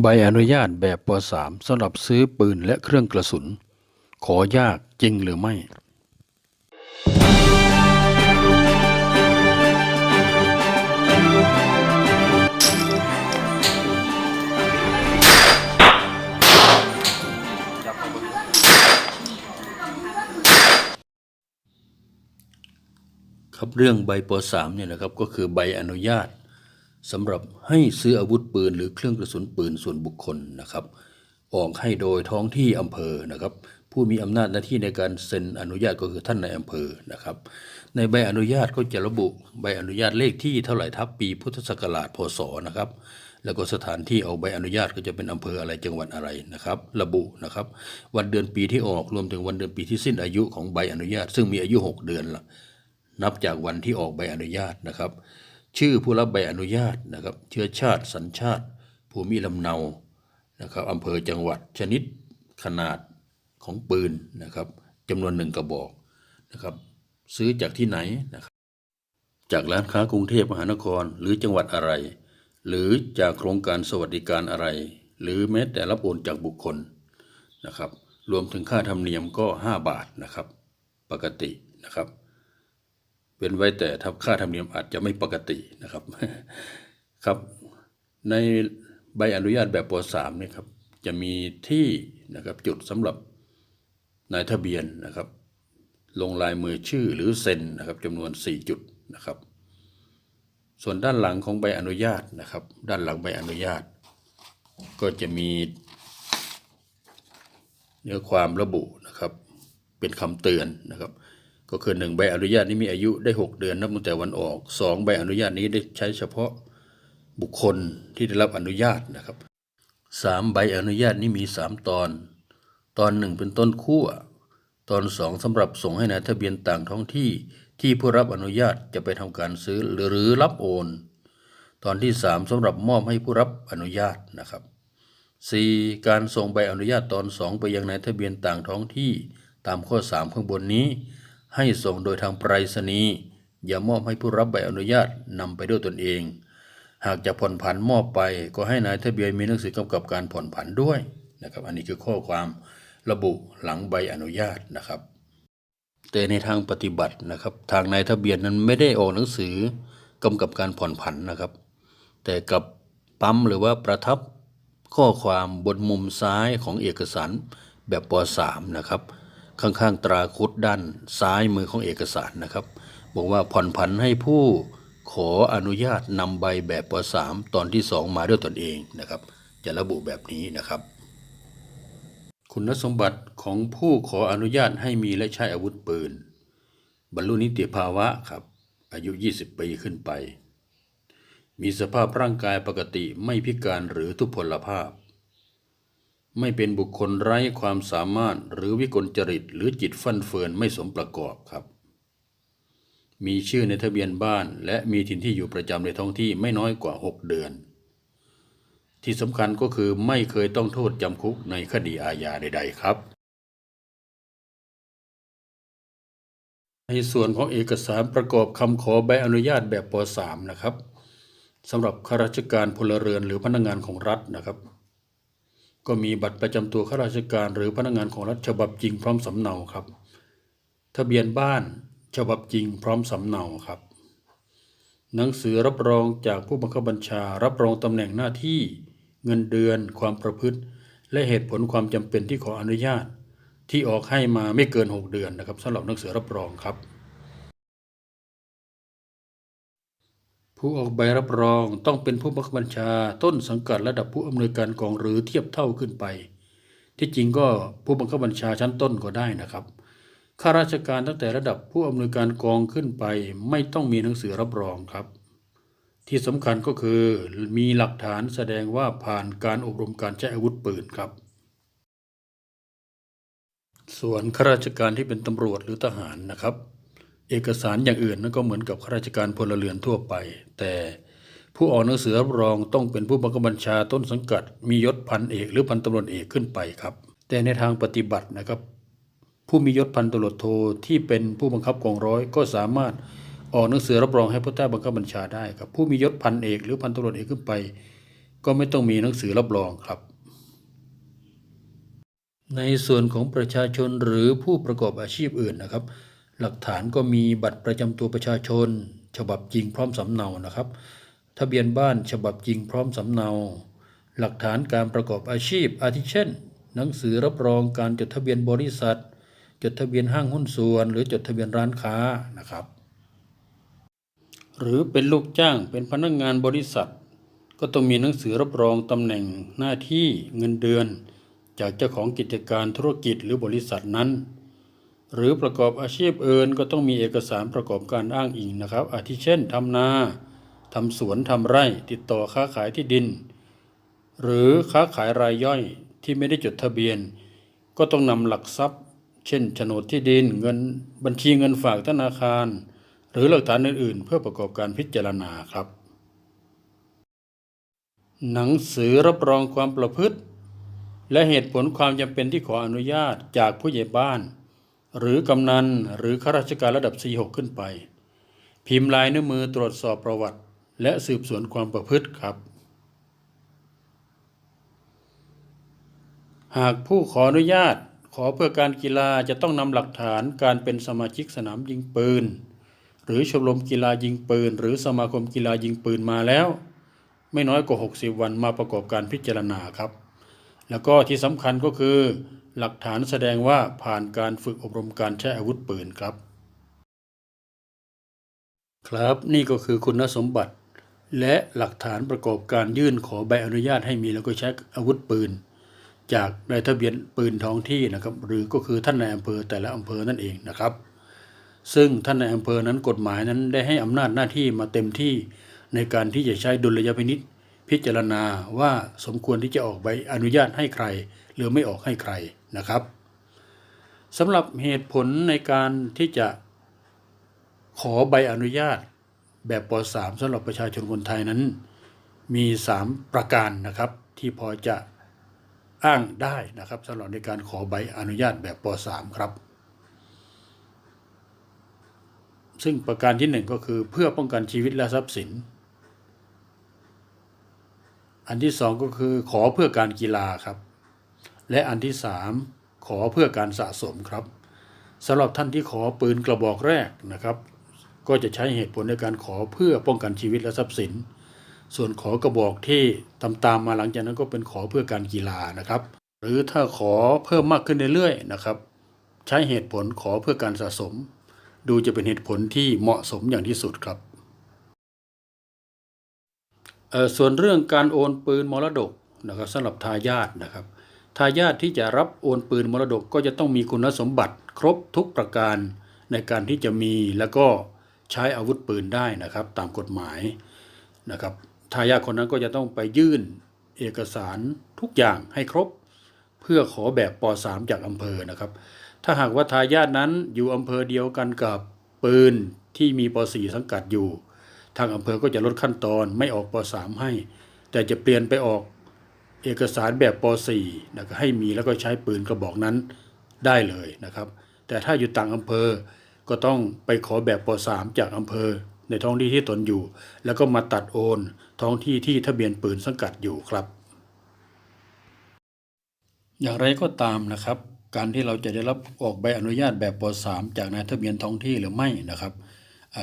ใบอนุญาตแบบป .3 สำหรับซื้อปืนและเครื่องกระสุน ขอยากจริงหรือไม่ ครับเรื่องใบป .3 เนี่ยนะครับก็คือใบอนุญาต สำหรับให้ซื้ออาวุธปืนหรือเครื่องกระสุนปืนส่วนบุคคลนะครับ ออกให้โดยท้องที่อำเภอนะครับ ผู้มีอำนาจหน้าที่ในการเซ็นอนุญาตก็คือท่านในอำเภอนะครับ ในใบอนุญาตก็จะระบุใบอนุญาตเลขที่เท่าไหร่ทับปีพุทธศักราชพศนะครับแล้วก็สถานที่เอาใบอนุญาตก็จะเป็นอำเภออะไรจังหวัดอะไรนะครับ ระบุนะครับ วันเดือนปีที่ออกรวมถึงวันเดือนปีที่สิ้นอายุของใบอนุญาต ซึ่งมีอายุ 6 เดือนละนับจากวันที่ออกใบอนุญาตนะครับ ชื่อผู้รับใบอนุญาตนะครับ เชื้อชาติสัญชาติ ภูมิลำเนานะครับอำเภอจังหวัดชนิดขนาดของปืนนะครับจำนวนหนึ่งกระบอกนะครับซื้อจากที่ไหนนะครับจากร้านค้ากรุงเทพมหานครหรือจังหวัดอะไร หรือจากโครงการสวัสดิการอะไร หรือแม้แต่รับโอนจากบุคคลนะครับ รวมถึงค่าธรรมเนียมก็ 5 บาทนะครับ ปกตินะครับ เป็นไว้แต่ถ้าค่าธรรมเนียมอาจจะไม่ปกตินะครับครับ ในใบอนุญาตแบบป .3 เนี่ครับจะมีที่นะครับจุดสำหรับนายทะเบียนนะครับ ลงลายมือชื่อหรือเซ็นนะครับจำนวน 4 จุดนะครับ ส่วนด้านหลังของใบอนุญาตนะครับ ด้านหลังใบอนุญาต ก็จะมี เนื้อความระบุนะครับ เป็นคำเตือนนะครับ ก็คือหนึ่งใบอนุญาตนี้มีอายุได้ 6 เดือนนับตั้งแต่วันออกสองใบอนุญาตนี้ได้ใช้เฉพาะบุคคลที่ได้รับอนุญาตนะครับสามใบอนุญาตนี้มีสามตอน ตอนหนึ่งเป็นต้นขั้วตอนสองสำหรับส่งให้นายทะเบียนต่างท้องที่ที่ผู้รับอนุญาตจะไปทำการซื้อหรือรับโอน ตอนที่สามสำหรับมอบให้ผู้รับอนุญาตนะครับ 4. การส่งใบอนุญาตตอน 2 ไปยังนายทะเบียนต่างท้องที่ตามข้อ 3 ข้างบนนี้ ให้ส่งโดยทางไปรษณีย์อย่ามอบให้ผู้รับใบอนุญาตนำไปด้วยตนเอง หากจะผ่อนผันมอบไป ก็ให้นายทะเบียนมีหนังสือกำกับการผ่อนผันด้วยนะครับอันนี้คือข้อความระบุหลังใบอนุญาตนะครับ แต่ในทางปฏิบัตินะครับ ทางนายทะเบียนนั้นไม่ได้ออกหนังสือกำกับการผ่อนผันนะครับ แต่กลับปั๊มหรือว่าประทับข้อความบนมุมซ้ายของเอกสารแบบป .3 นะครับ ข้างๆตราคุดด้านซ้ายมือของเอกสารนะครับ บอกว่าผ่อนผันให้ผู้ขออนุญาตนำใบแบบป .3 ตอนที่ 2 มาด้วยตนเองนะครับ จะระบุแบบนี้นะครับ คุณสมบัติของผู้ขออนุญาตให้มีและใช้อาวุธปืน บรรลุนิติภาวะครับ อายุ 20 ปีขึ้นไป มีสภาพร่างกายปกติไม่พิการหรือทุพพลภาพ ไม่เป็นบุคคลไร้ความสามารถหรือวิกลจริตหรือจิตฟั่นเฟือนไม่สมประกอบครับ มีชื่อในทะเบียนบ้าน และมีถิ่นที่อยู่ประจำในท้องที่ไม่น้อยกว่า 6 เดือน ที่สำคัญก็คือไม่เคยต้องโทษจำคุกในคดีอาญาใด ๆ ครับ ในส่วนของเอกสารประกอบคำขอใบอนุญาตแบบป .3 นะครับสำหรับข้าราชการพลเรือนหรือพนักงานของรัฐนะครับ ก็มีบัตรประจำตัวข้าราชการหรือพนักงานของรัฐฉบับจริงพร้อมสำเนาครับ ทะเบียนบ้านฉบับจริงพร้อมสำเนาครับ หนังสือรับรองจากผู้บังคับบัญชารับรองตำแหน่งหน้าที่ เงินเดือน ความประพฤติ และเหตุผลความจำเป็นที่ขออนุญาต ที่ออกให้มาไม่เกิน 6 เดือนนะครับสำหรับหนังสือรับรองครับ ผู้ออกใบรับรองต้องเป็นผู้บังคับบัญชาต้นสังกัดระดับผู้อำนวยการกองหรือเทียบเท่าขึ้นไป ที่จริงก็ผู้บังคับบัญชาชั้นต้นก็ได้นะครับข้าราชการตั้งแต่ระดับผู้อำนวยการกองขึ้นไป ไม่ต้องมีหนังสือรับรองครับ ที่สำคัญก็คือมีหลักฐานแสดงว่าผ่านการอบรมการใช้อาวุธปืนครับ ส่วนข้าราชการที่เป็นตำรวจหรือทหารนะครับ เอกสารอย่างอื่นนั้นก็เหมือนกับข้าราชการพลเรือนทั่วไป แต่ผู้ออกหนังสือรับรองต้องเป็นผู้บังคับบัญชาต้นสังกัด มียศพันเอกหรือพันตำรวจเอกขึ้นไปครับ แต่ในทางปฏิบัตินะครับ ผู้มียศพันตำรวจโทที่เป็นผู้บังคับกองร้อย ก็สามารถออกหนังสือรับรองให้ผู้ใต้บังคับบัญชาได้ครับ ผู้มียศพันเอกหรือพันตำรวจเอกขึ้นไป ก็ไม่ต้องมีหนังสือรับรองครับ ในส่วนของประชาชนหรือผู้ประกอบอาชีพอื่นนะครับ หลักฐานก็มีบัตรประจำตัวประชาชน ฉบับจริงพร้อมสำเนานะครับ ทะเบียนบ้านฉบับจริงพร้อมสำเนา หลักฐานการประกอบอาชีพอาทิเช่น หนังสือรับรองการจดทะเบียนบริษัท จดทะเบียนห้างหุ้นส่วน หรือจดทะเบียนร้านค้านะครับ หรือเป็นลูกจ้างเป็นพนักงานบริษัท ก็ต้องมีหนังสือรับรองตำแหน่งหน้าที่เงินเดือน จากเจ้าของกิจการธุรกิจหรือบริษัทนั้น หรือประกอบอาชีพอื่นก็ต้องมีเอกสารประกอบการอ้างอิงนะครับ อาทิเช่นทำนาทำสวนทำไร่ติดต่อค้าขายที่ดิน หรือค้าขายรายย่อยที่ไม่ได้จดทะเบียน ก็ต้องนำหลักทรัพย์ เช่นโฉนดที่ดินเงินบัญชีเงินฝากธนาคาร หรือหลักฐานอื่นๆ เพื่อประกอบการพิจารณาครับ หนังสือรับรองความประพฤติ และเหตุผลความจำเป็นที่ขออนุญาตจากผู้ใหญ่บ้าน หรือกำนันหรือข้าราชการระดับ 4-6 ขึ้นไป พิมพ์ลายนิ้วมือตรวจสอบประวัติ และสืบสวนความประพฤติครับ หากผู้ขออนุญาตขอเพื่อการกีฬาจะต้องนำหลักฐานการเป็นสมาชิกสนามยิงปืน หรือชมรมกีฬายิงปืน หรือสมาคมกีฬายิงปืนมาแล้ว ไม่น้อยกว่า 60 วันมาประกอบการพิจารณาครับ แล้วก็ที่สำคัญก็คือ หลักฐานแสดงว่าผ่านการฝึกอบรมการใช้อาวุธปืนครับ ครับนี่ก็คือคุณสมบัติ และหลักฐานประกอบการยื่นขอใบอนุญาตให้มีแล้วก็ใช้อาวุธปืน จากนายทะเบียนปืนท้องที่นะครับ หรือก็คือท่านนายอำเภอแต่ละอำเภอนั่นเองนะครับ ซึ่งท่านในายอำเภอนั้นกฎหมายนั้นได้ให้อำนาจหน้าที่มาเต็มที่ในการที่จะใช้ดุลยพินิษ พิจารณาว่าสมควรที่จะออกใบอนุญาตให้ใคร หรือไม่ออกให้ใครนะครับสำหรับเหตุผลในการที่จะขอใบอนุญาตแบบป .3 สำหรับประชาชนคนไทยนั้น มี 3 ประการนะครับ ที่พอจะอ้างได้นะครับสำหรับในการขอใบอนุญาตแบบป .3 ครับ ซึ่งประการที่หนึ่งก็คือเพื่อป้องกันชีวิตและทรัพย์สิน อันที่สองก็คือขอเพื่อการกีฬาครับ และอันที่สามขอเพื่อการสะสมครับสำหรับท่านที่ขอปืนกระบอกแรกนะครับ ก็จะใช้เหตุผลในการขอเพื่อป้องกันชีวิตและทรัพย์สิน ส่วนขอกระบอกที่ตามตามมาหลังจากนั้นก็เป็นขอเพื่อการกีฬานะครับ หรือถ้าขอเพิ่มมากขึ้นเรื่อยๆนะครับ ใช้เหตุผลขอเพื่อการสะสม ดูจะเป็นเหตุผลที่เหมาะสมอย่างที่สุดครับ ส่วนเรื่องการโอนปืนมรดกนะครับสำหรับทายาทนะครับทายาทที่จะรับโอนปืนมรดกก็จะต้องมีคุณสมบัติครบทุกประการในการที่จะมีแล้วก็ใช้อาวุธปืนได้นะครับ ตามกฎหมายนะครับทายาทคนนั้นก็จะต้องไปยื่นเอกสารทุกอย่างให้ครบ เพื่อขอแบบป .3 จากอำเภอนะครับ ถ้าหากว่าทายาทนั้นอยู่อำเภอเดียวกันกับปืนที่มีป .4 สังกัดอยู่ ทางอำเภอก็จะลดขั้นตอนไม่ออกป .3 ให้ แต่จะเปลี่ยนไปออกเอกสารแบบป .4 นะให้มีแล้วก็ใช้ปืนกระบอกนั้นได้เลยนะครับ แต่ถ้าอยู่ต่างอำเภอก็ต้องไปขอแบบป .3 จากอำเภอ ในท้องที่ที่ตนอยู่ แล้วก็มาตัดโอนท้องที่ที่ทะเบียนปืนสังกัดอยู่ครับ อย่างไรก็ตามนะครับ การที่เราจะได้รับออกใบอนุญาตแบบป .3 จากนายทะเบียนท้องที่หรือไม่นะครับ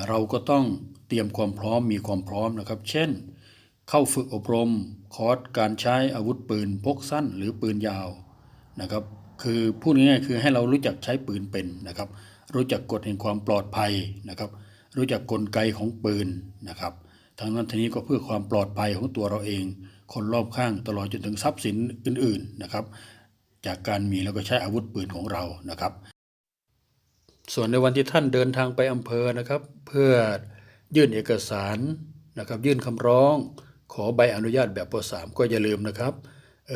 เราก็ต้องเตรียมความพร้อมมีความพร้อมนะครับ เช่น เข้าฝึกอบรมคอร์สการใช้อาวุธปืนพกสั้นหรือปืนยาวนะครับ คือพูดง่ายๆคือให้เรารู้จักใช้ปืนเป็นนะครับ รู้จักกฎแห่งความปลอดภัยนะครับ รู้จักกลไกของปืนนะครับทั้งนั้นทีนี้ก็เพื่อความปลอดภัยของตัวเราเอง คนรอบข้างตลอดจนถึงทรัพย์สินอื่น ๆนะครับ จากการมีแล้วก็ใช้อาวุธปืนของเรานะครับ ส่วนในวันที่ท่านเดินทางไปอำเภอนะครับ เพื่อยื่นเอกสารนะครับ ยื่นคำร้อง ขอใบอนุญาตแบบป .3 ก็อย่าลืมนะครับ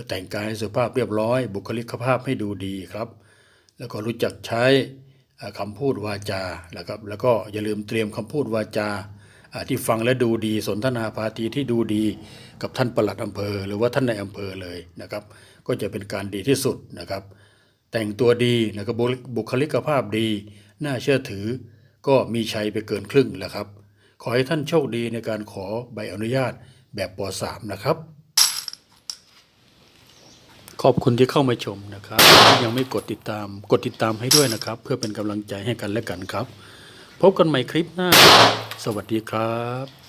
แต่งกายสุภาพเรียบร้อย บุคลิกภาพให้ดูดีครับ แล้วก็รู้จักใช้คำพูดวาจานะครับ แล้วก็อย่าลืมเตรียมคำพูดวาจาที่ฟังและดูดีสนทนาพาทีที่ดูดีกับท่านปลัดอำเภอ หรือว่าท่านในอำเภอเลยนะครับ ก็จะเป็นการดีที่สุดนะครับ แต่งตัวดีนะครับบุคลิกภาพดี น่าเชื่อถือ ก็มีชัยไปเกินครึ่งแล้วครับ ขอให้ท่านโชคดีในการขอใบอนุญาตแบบป .3 นะครับ ขอบคุณที่เข้ามาชมนะครับที่ยังไม่กดติดตามกดติดตามให้ด้วยนะครับ เพื่อเป็นกำลังใจให้กันและกันครับ พบกันใหม่คลิปหน้า สวัสดีครับ